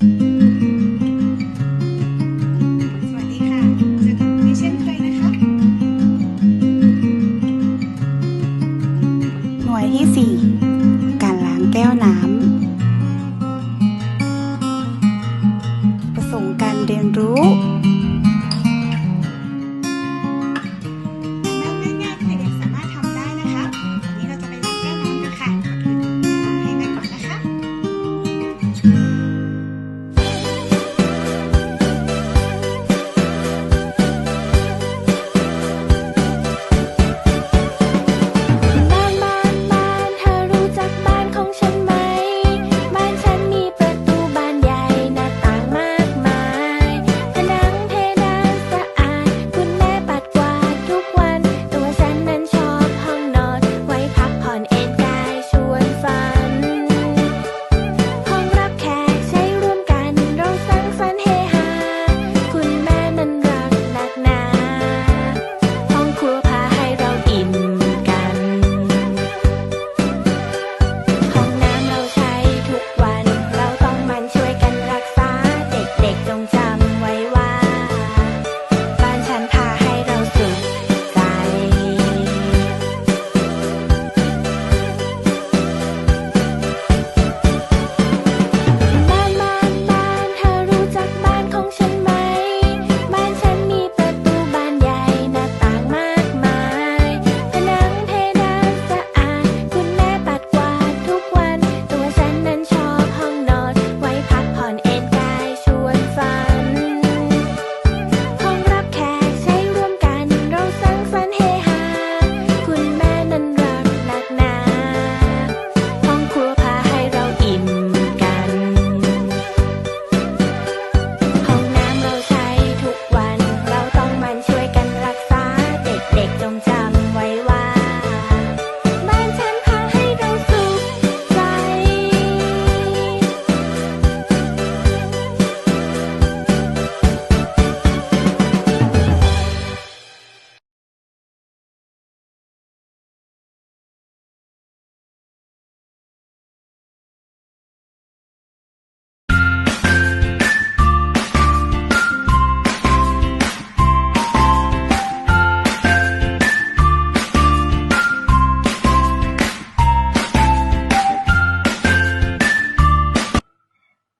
ส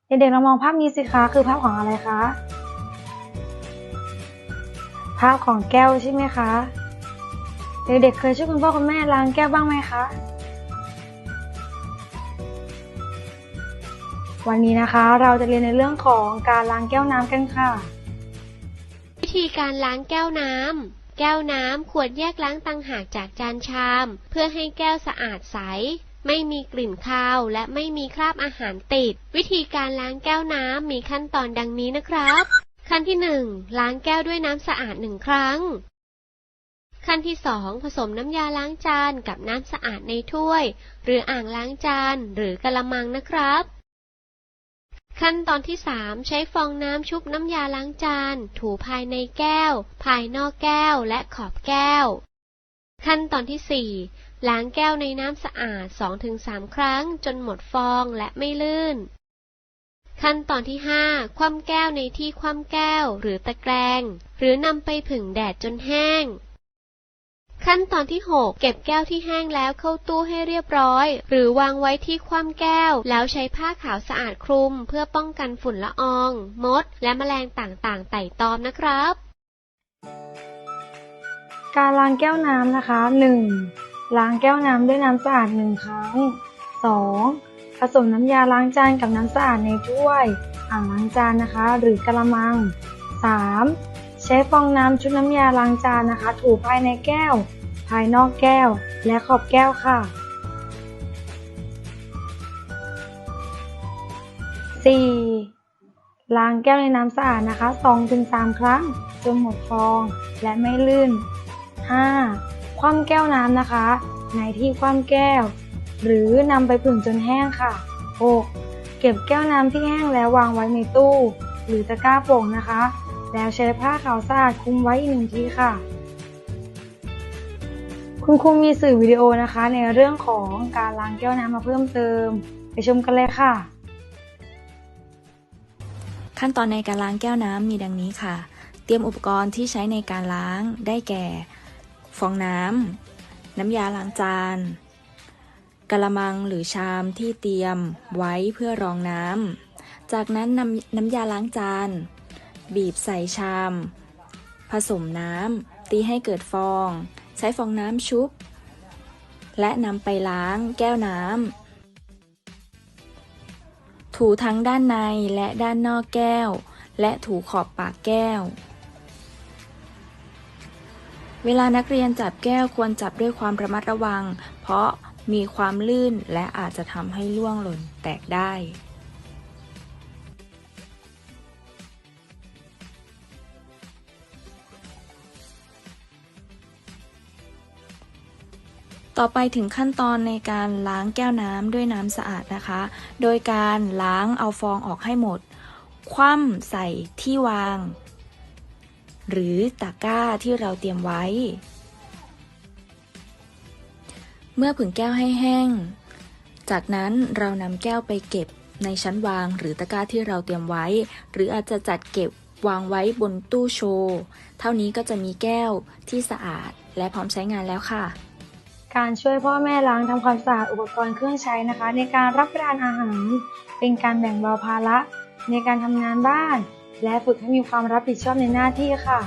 เด็กๆเรามองภาพนี้สิคะคือภาพของอะไรคะ ภาพของแก้วใช่ไหมคะ เด็กๆเคยช่วยคุณพ่อคุณแม่ล้างแก้วบ้างไหมคะ วันนี้นะคะเราจะเรียนในเรื่องของการล้างแก้วน้ำกันค่ะ วิธีการล้างแก้วน้ำแก้วน้ำควรแยกล้างต่างหากจากจานชาม เพื่อให้แก้วสะอาดใส ไม่มีกลิ่นคาวและไม่มีคราบอาหารติด วิธีการล้างแก้วน้ำมีขั้นตอนดังนี้นะครับ ขั้นที่หนึ่งล้างแก้วด้วยน้ำสะอาดหนึ่งครั้ง ขั้นที่สองผสมน้ำยาล้างจานกับน้ำสะอาดในถ้วย หรืออ่างล้างจานหรือกะละมังนะครับ ขั้นตอนที่ 3 ใช้ฟองน้ำชุบน้ำยาล้างจาน ถูภายในแก้ว ภายนอกแก้วและขอบแก้ว ขั้นตอนที่ 4 ล้างแก้วในน้ำสะอาด 2-3 ครั้งจนหมดฟองและไม่ลื่น ขั้นตอนที่ 5 คว่ำแก้วในที่คว่ำแก้วหรือตะแกรง หรือนำไปผึ่งแดดจนแห้ง ขั้นตอนที่ 6 เก็บแก้วที่แห้งแล้วเข้าตู้ให้เรียบร้อย หรือวางไว้ที่คว่ำแก้ว แล้วใช้ผ้าขาวสะอาดคลุม เพื่อป้องกันฝุ่นละออง มด และแมลงต่างๆ ไต่ตอมนะครับ การล้างแก้วน้ำนะคะ 1. ล้างแก้วน้ำด้วยน้ำสะอาดหนึ่งครั้ง 2. ผสมน้ำยาล้างจานกับน้ำสะอาดในถ้วย อ่างล้างจานนะคะ หรือกระมัง 3. ใช้ฟองน้ำชุบน้ำยาล้างจานนะคะ ถูภายในแก้ว ภายนอกแก้ว และขอบแก้วค่ะ 4. ล้างแก้วในน้ำสะอาดนะคะ 2-3 ครั้ง จนหมดฟองและไม่ลื่น 5. คว่ำแก้วน้ำนะคะ ในที่คว่ำแก้ว หรือนำไปผึ่งจนแห้งค่ะ 6. เก็บแก้วน้ำที่แห้งแล้ววางไว้ในตู้ หรือตะกร้าโป่งนะคะ แล้วใช้ผ้าขาวสะอาดคลุมไว้อีกหนึ่งทีค่ะ คุณครูมีสื่อวิดีโอนะคะ ในเรื่องของการล้างแก้วน้ำมาเพิ่มเติม ไปชมกันเลยค่ะ ขั้นตอนในการล้างแก้วน้ำมีดังนี้ค่ะ เตรียมอุปกรณ์ที่ใช้ในการล้างได้แก่ ฟองน้ำ น้ำยาล้างจาน กระมังหรือชามที่เตรียมไว้เพื่อรองน้ำ จากนั้นนำน้ำยาล้างจาน บีบใส่ชาม ผสมน้ำ ตีให้เกิดฟอง ใช้ฟองน้ำชุบ และนำไปล้างแก้วน้ำ ถูทั้งด้านในและด้านนอกแก้ว และถูขอบปากแก้ว เวลานักเรียนจับแก้วควรจับด้วยความระมัดระวัง เพราะมีความลื่นและอาจจะทำให้ล่วงหล่นแตกได้ ต่อไปถึงขั้นตอนในการล้างแก้วน้ำด้วยน้ำสะอาดนะคะ โดยการล้างเอาฟองออกให้หมด คว่ำใส่ที่วาง หรือตะกร้าที่เราเตรียมไว้ เมื่อผึ่งแก้วให้แห้ง จากนั้นเรานำแก้วไปเก็บในชั้นวางหรือตะกร้าที่เราเตรียมไว้ หรืออาจจะจัดเก็บวางไว้บนตู้โชว์ เท่านี้ก็จะมีแก้วที่สะอาดและพร้อมใช้งานแล้วค่ะ การช่วยพ่อแม่ล้างทำความสะอาดอุปกรณ์เครื่องใช้นะคะ ในการรับประทานอาหาร เป็นการแบ่งเบาภาระในการทำงานบ้าน และฝึกให้มีความรับผิดชอบในหน้าที่ค่ะ